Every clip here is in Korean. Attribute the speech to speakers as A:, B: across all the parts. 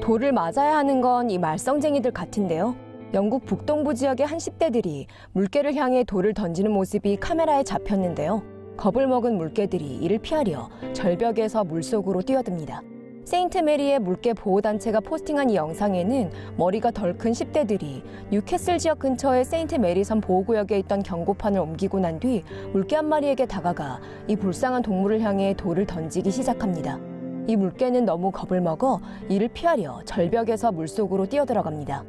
A: 돌을 맞아야 하는 건 이 말썽쟁이들 같은데요. 영국 북동부 지역의 한 10대들이 물개를 향해 돌을 던지는 모습이 카메라에 잡혔는데요. 겁을 먹은 물개들이 이를 피하려 절벽에서 물속으로 뛰어듭니다. 세인트 메리의 물개 보호단체가 포스팅한 이 영상에는 머리가 덜 큰 10대들이 뉴캐슬 지역 근처의 세인트 메리섬 보호구역에 있던 경고판을 옮기고 난 뒤 물개 한 마리에게 다가가 이 불쌍한 동물을 향해 돌을 던지기 시작합니다. 이 물개는 너무 겁을 먹어 이를 피하려 절벽에서 물속으로 뛰어들어갑니다.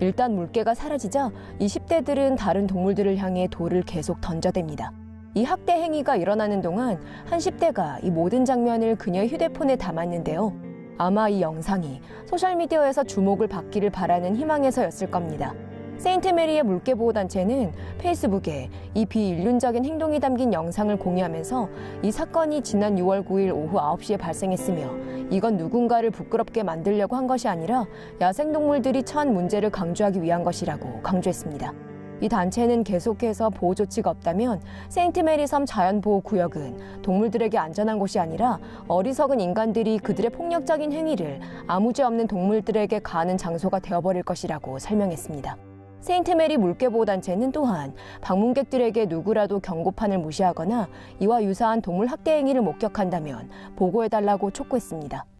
A: 일단 물개가 사라지자 이 10대들은 다른 동물들을 향해 돌을 계속 던져댑니다. 이 학대 행위가 일어나는 동안 한 10대가 이 모든 장면을 그녀의 휴대폰에 담았는데요. 아마 이 영상이 소셜미디어에서 주목을 받기를 바라는 희망에서였을 겁니다. 세인트 메리의 물개보호단체는 페이스북에 이 비인륜적인 행동이 담긴 영상을 공유하면서 이 사건이 지난 6월 9일 오후 9시에 발생했으며 이건 누군가를 부끄럽게 만들려고 한 것이 아니라 야생동물들이 처한 문제를 강조하기 위한 것이라고 강조했습니다. 이 단체는 계속해서 보호 조치가 없다면 세인트메리 섬 자연보호구역은 동물들에게 안전한 곳이 아니라 어리석은 인간들이 그들의 폭력적인 행위를 아무 죄 없는 동물들에게 가하는 장소가 되어버릴 것이라고 설명했습니다. 세인트메리 물개보호단체는 또한 방문객들에게 누구라도 경고판을 무시하거나 이와 유사한 동물 학대 행위를 목격한다면 보고해달라고 촉구했습니다.